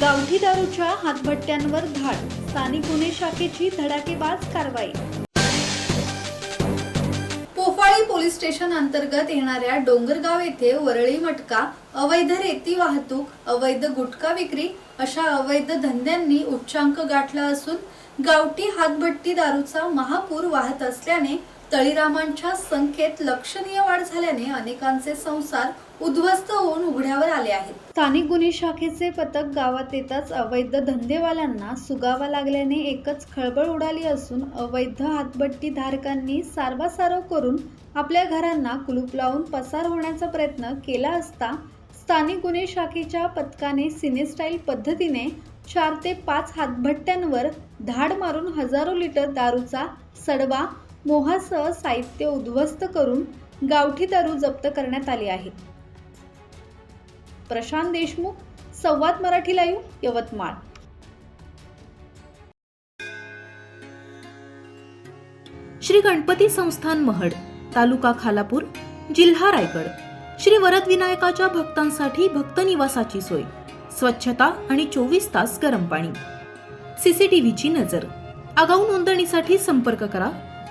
गावठी दारूच्या हातभट्ट्यांवर धाड. स्थानिक गुन्हे शाखेची धडाकेबाज कारवाई. पोफाळी पोलीस स्टेशन अंतर्गत येणाऱ्या डोंगरगाव येथे वरळी मटका अवैध रेती वाहतूक अवैध गुटखा विक्री अशा अवैध धंद्यांनी उच्चांक गाठला असून गावठी हातभट्टी दारूचा महापूर वाहत असल्याने तळीरामांच्या संख्येत लक्षणीय वाढ झाल्याने अनेकांचे संसार उद्ध्वस्त होऊन उघड्यावर आले आहेत. स्थानिक गुन्हे शाखेचे पथक गावात येताच अवैध धंदेवाल्यांना सुगावा लागल्याने एकच खळबळ उडाली असून अवैध हातबट्टी धारकांनी सारवासारव करून आपल्या घरांना कुलूप लावून पसार होण्याचा प्रयत्न केला असता स्थानिक गुन्हे शाखेच्या पथकाने सिनेस्टाईल पद्धतीने चार ते पाच हातभट्ट्यांवर धाड मारून हजारो लिटर दारूचा सडवा मोहासह साहित्य उद्ध्वस्त करून गावठी दारू जप्त करण्यात आली आहे. प्रशांत देशमुख संवाद मराठी लाईव्ह यवतमाळ. श्री गणपती संस्थान महड तालुका खालापूर जिल्हा रायगड. श्री वरद विनायकाच्या भक्तांसाठी भक्त निवासाची सोय स्वच्छता आणि चोवीस तास गरम पाणी. सीसीटीव्हीची नजर. आगाऊ नोंदणीसाठी संपर्क करा